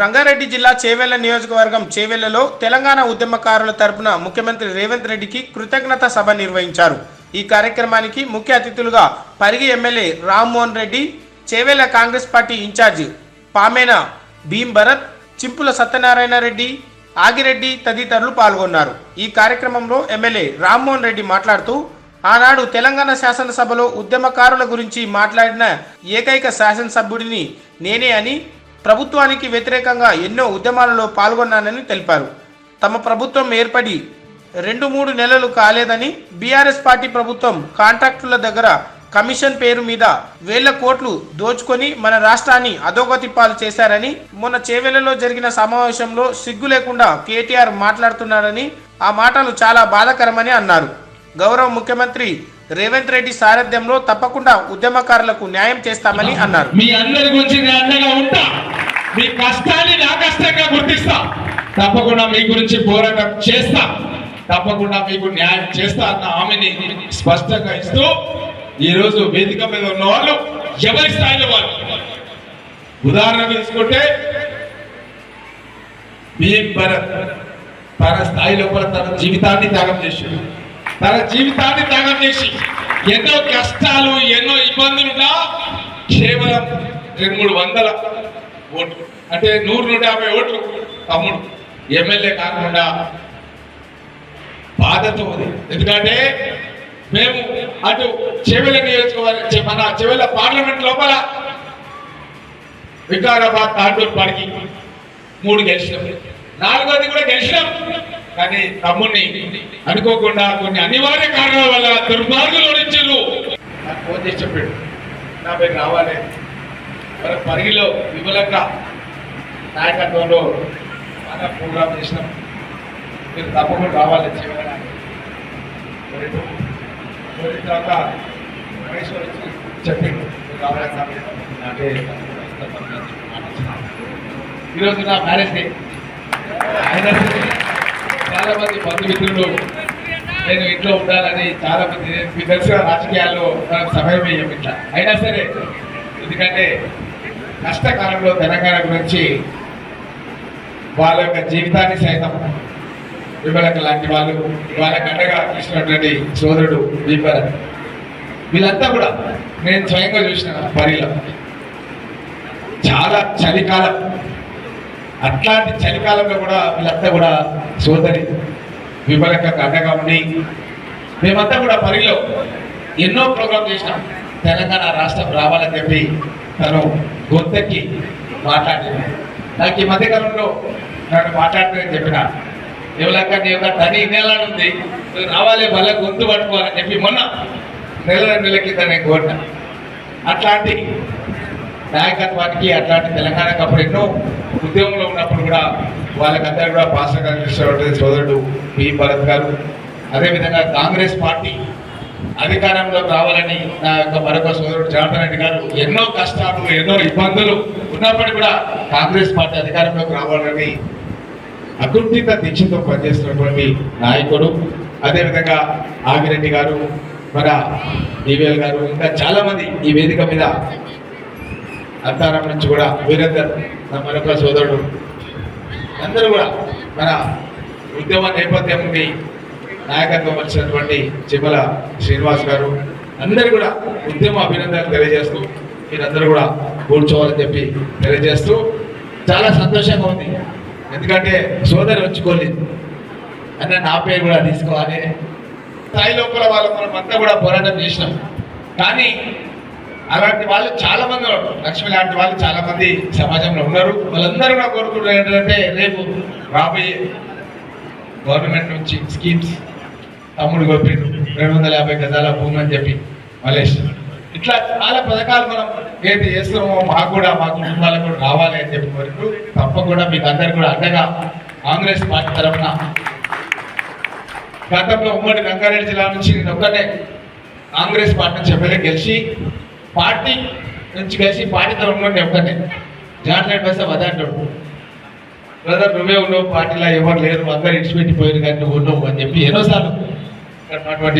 రంగారెడ్డి జిల్లా చేవెళ్ళ నియోజకవర్గం చేవెళ్ళలో తెలంగాణ ఉద్యమకారుల తరపున ముఖ్యమంత్రి రేవంత్ రెడ్డికి కృతజ్ఞత సభ నిర్వహించారు. ఈ కార్యక్రమానికి ముఖ్య అతిథులుగా Parigi MLA Rammohan Reddy Chevella Congress party incharge Pamena Bheem Bharath Chimpula Satyanarayana Reddy Agireddy తదితరులు పాల్గొన్నారు. ఈ కార్యక్రమంలో ఎమ్మెల్యే రామ్మోహన్ రెడ్డి మాట్లాడుతూ ఆనాడు తెలంగాణ శాసనసభలో ఉద్యమకారుల గురించి మాట్లాడిన ఏకైక శాసనసభ్యుడిని నేనే అని ప్రభుత్వానికి వ్యతిరేకంగా ఎన్నో ఉద్యమాలలో పాల్గొన్నానని తెలిపారు. తమ ప్రభుత్వం ఏర్పడి రెండు మూడు నెలలు కాలేదని బీఆర్ఎస్ పార్టీ ప్రభుత్వం కాంట్రాక్టుల దగ్గర కమిషన్ పేరు మీద వేల కోట్లు దోచుకొని మన రాష్ట్రాన్ని అధోగతి పాలు చేశారని మొన్న చేవెలలో జరిగిన సమావేశంలో సిగ్గు లేకుండా కేటీఆర్ మాట్లాడుతున్నారని ఆ మాటలు చాలా బాధాకరమని అన్నారు. గౌరవ ముఖ్యమంత్రి రేవంత్ రెడ్డి సారథ్యంలో తప్పకుండా ఉద్యమకారులకు న్యాయం చేస్తామని అన్నారు. మీ అందరి గురించి నేను అండగా ఉంటా. మీ కష్టాన్ని నా కష్టంగా గుర్తిస్తా. తప్పకుండా మీ గురించి పోరాటం చేస్తా. తప్పకుండా మీకు న్యాయం చేస్తా అన్న హామీని స్పష్టంగా ఇస్తూ ఈరోజు వేదిక మీద ఉన్న వాళ్ళు ఎవరి స్థాయిలో వాళ్ళు? ఉదాహరణ తీసుకుంటే భీమ్ భరత్ తన స్థాయి లోపల తన జీవితాన్ని త్యాగం చేసిండు. తన జీవితాన్ని త్యాగం చేసి ఎన్నో కష్టాలు ఎన్నో ఇబ్బందులున్నా కేవలం రెండు మూడు వందల ఓట్లు. అంటే నూరు నూట యాభై ఓట్లు తమ్ముడు. ఎమ్మెల్యే కాకుండా బాధతో ఉంది. ఎందుకంటే మేము అటు చెవెల నియోజకవర్గం మన చెవెల పార్లమెంట్ లోపల వికారాబాద్ తాండూరు పాడికి మూడు గెలిచినాం. నాలుగోది కూడా గెలిచినాం. కానీ తమ్ముడిని అనుకోకుండా కొన్ని అనివార్య కారణాల వల్ల దుర్మార్గులు ఓడించారు నాకు ఫోన్ చేసి చెప్పాడు. నా పేరు రావాలి. మన పరిగిలో విమలంగా నాయకత్వంలో చాలా ప్రోగ్రామ్ చేసినాం. మీరు తప్పకుండా రావాలి చివరి తర్వాత మహేశ్వర్ చెప్పిండు. అంటే ఈరోజు నా మ్యారేజ్ డే చాలా మంది బంధుమిత్రులు నేను ఇంట్లో ఉండాలని చాలా మంది మీకు తెలిసిన రాజకీయాల్లో మనకు సమయం వేయం ఇట్లా. అయినా సరే ఎందుకంటే కష్టకాలంలో తెలంగాణ గురించి వాళ్ళ యొక్క జీవితాన్ని సైతం విమలక లాంటి వాళ్ళు వాళ్ళ అండగా చూసినటువంటి సోదరుడు విమల వీళ్ళంతా కూడా నేను స్వయంగా చూసిన పరిలో. చాలా చలికాలం అట్లాంటి చలికాలంలో కూడా వీళ్ళంతా కూడా సోదరి విమలక అండగా ఉండి మేమంతా కూడా పరిలో ఎన్నో ప్రోగ్రాం చేసినాం. తెలంగాణ రాష్ట్రం రావాలని చెప్పి తను గొంతెక్కి మాట్లాడింది. నాకు ఈ మధ్యకాలంలో నన్ను మాట్లాడలేదని చెప్పిన ఎవరక్క నీ యొక్క తని నెలలు ఉంది రావాలి మళ్ళీ గొంతు పట్టుకోవాలని చెప్పి మొన్న నెల రెండు నెలల కింద నేను కోరిన. అట్లాంటి నాయకత్వానికి అట్లాంటి తెలంగాణకు అప్పుడు ఎన్నో ఉద్యమంలో ఉన్నప్పుడు కూడా వాళ్ళకందరూ కూడా పాస్టర్ కలిగిస్తున్నటువంటి సోదరుడు పి. భరత్ గారు. అదేవిధంగా కాంగ్రెస్ పార్టీ అధికారంలో రావాలని నా యొక్క మరొక సోదరుడు జనార్దన్ రెడ్డి గారు ఎన్నో కష్టాలు ఎన్నో ఇబ్బందులు ఉన్నప్పటికీ కూడా కాంగ్రెస్ పార్టీ అధికారంలోకి రావాలని అకుంఠిత దీక్షతో పనిచేస్తున్నటువంటి నాయకుడు. అదేవిధంగా ఆగిరెడ్డి గారు మన డివిఎల్ గారు ఇంకా చాలామంది ఈ వేదిక మీద అంతారం నుంచి కూడా వీరేందర్ నా మరొక సోదరుడు. అందరూ కూడా మన ఉద్యమ నేపథ్యం నాయకత్వం వచ్చినటువంటి చిమల శ్రీనివాస్ గారు అందరూ కూడా ఉద్యమ అభినందనలు తెలియజేస్తూ మీరందరూ కూడా కూర్చోవాలని చెప్పి తెలియజేస్తూ చాలా సంతోషంగా ఉంది. ఎందుకంటే సోదరి వచ్చుకోలేదు అన్న నా పేరు కూడా తీసుకోవాలి. స్థాయి లోపల వాళ్ళు మనం అంతా కూడా పోరాటం చేసినాం. కానీ అలాంటి వాళ్ళు చాలా మంది లక్ష్మి లాంటి వాళ్ళు చాలా మంది సమాజంలో ఉన్నారు. వాళ్ళందరూ నా కోరుకుంటారు ఏంటంటే రేపు రాబోయే గవర్నమెంట్ నుంచి స్కీమ్స్ తమ్ముడు కొట్టిండు రెండు వందల యాభై గజాల భూమి అని చెప్పి మలేష్ ఇట్లా చాలా పథకాలు మనం ఏది చేస్తున్నామో మాకు కూడా మా కుటుంబాలకు కూడా రావాలి అని చెప్పి కోరుతూ తప్పకుండా మీకు అందరు కూడా అండగా కాంగ్రెస్ పార్టీ తరఫున గతంలో ఉమ్మడి రంగారెడ్డి జిల్లా నుంచి నేను ఒక్కనే కాంగ్రెస్ పార్టీ నుంచి ఎమ్మెల్యే గెలిచి పార్టీ నుంచి కలిసి పార్టీ తరఫున నేను ఒక్కనే పైసా బస్ అంటాడు. బ్రదర్ నువ్వే ఉన్నావు పార్టీలో ఎవరు లేరు అందరు ఇడిచిపెట్టిపోయారు కానీ నువ్వు ఉన్నావు అని చెప్పి ఎన్నోసార్లు అటువంటి